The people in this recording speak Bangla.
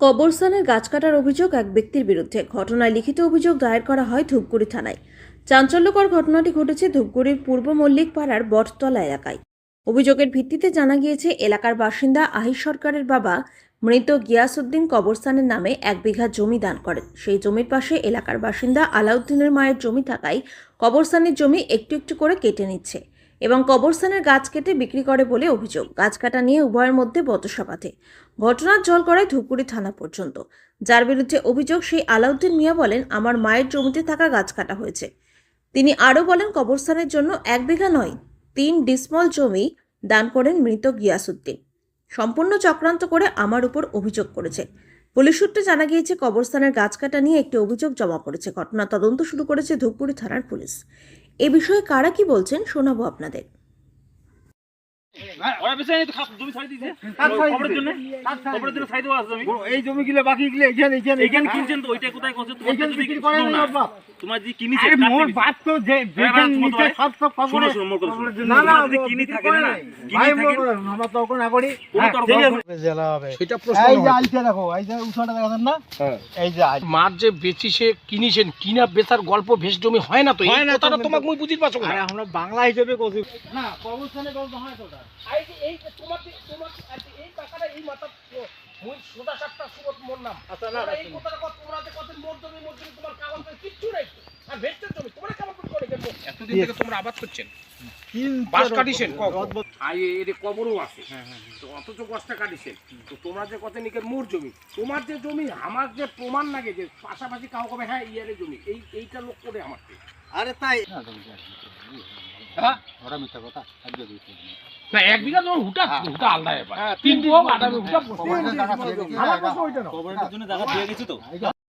কবরস্থানের গাছ কাটার অভিযোগ এক ব্যক্তির বিরুদ্ধে। ঘটনায় লিখিত অভিযোগ দায়ের করা হয় ধূপগুড়ি থানায়। চাঞ্চল্যকর ঘটনাটি ঘটেছে ধূপগুড়ির পূর্ব মল্লিক পাড়ার বটতলা এলাকায়। অভিযোগের ভিত্তিতে জানা গিয়েছে, এলাকার বাসিন্দা আহির সরকারের বাবা মৃত গিয়াসউদ্দিন কবরস্থানের নামে এক বিঘা জমি দান করেন। সেই জমির পাশে এলাকার বাসিন্দা আলাউদ্দিনের মায়ের জমি থাকায় কবরস্থানের জমি একটু একটু করে কেটে নিচ্ছে। এবং কবরস্থানের গাছ কেটে বিক্রি করে বলে অভিযোগ। গাছ কাটা নিয়ে উভয়ের মধ্যে বতসপাতে ঘটনার জল করায় ধূপগুড়ি থানা পর্যন্ত। যার বিরুদ্ধে অভিযোগ, সেই আলাউদ্দিন মিয়া বলেন, আমার মায়ের জমিতে থাকা গাছ কাটা হয়েছে। তিনি আরও বলেন, কবরস্থানের জন্য এক বিঘা নয়, তিন ডিসমল জমি দান করেন মৃত গিয়াসুদ্দিন সম্পূর্ণ চক্রান্ত করে আমার উপর অভিযোগ করেছে। পুলিশ সূত্রে জানা গিয়েছে, কবরস্থানের গাছ কাটা নিয়ে একটি অভিযোগ জমা পড়েছে। ঘটনা তদন্ত শুরু করেছে ধূপগুড়ি থানার পুলিশ। এ বিষয়ে কারা কি বলছেন শোনাবো আপনাদের। মোর যে যেখানে তোমার নিচে তো- সব তো শোনো খবরে শোনো মোর কথা শোনো। না না তোমার যদি কিনি থাকে না? কিনি ভাই থাকে মোর আমরা তো ওখানে না করি কোনো তর্ক ঠিক হবে আছে। জেলা হবে। সেটা প্রশ্ন এই যে নয়। আইতে দেখো এই যে উঠাটা দেখাচ্ছেন না? এই যে আইল। মার যে বেচি সে কিনেছেন কিনা বেচার গল্প ভেস জমি হয় না তো? হয় তোমাকে মুই বুঝির পারছ আরে না আমরা বাংলা হিসেবে না কবরস্থানে গল্প হয় তো এই যে এই যে তোমার যে- তোমার যে- এই টাকাটা এই মাথা মুই সোজা সাতটা সুবত মোর নাম। আচ্ছা, না, তোমরা এই কথাটা কত তোমরা যে কত মোর জমি মোর জমি তোমার কাগজ পত্র কিচ্ছু নাই। আর ভেস্টের জমি তোমরা কাগজ পত্র করে কেন এতদিন থেকে তোমরা আবাদ করছেন। কিন্তু কাটিছেন ক- রদ বদ- আর এ- এর কবরও আছে। তো অথচ গছটা কাটিছেন। তো তোমরা যে কত নিকে মোর জমি তোমার যে জমি আমার যে প্রমাণ লাগে যে পাশাপাশি কাউ কবে হ্যাঁ ইয়ারে জমি এই এইটা লোক করে আমার আরে তাই হ্যাঁ? না এক বিঘা তোমার হুটা হুটা আলাদা ব্যাপার। তিন বিঘা আধা বিঘা হুটা আমার প্রশ্ন ওইটা না খবরের জন্য জায়গা দিয়ে গেছে তো?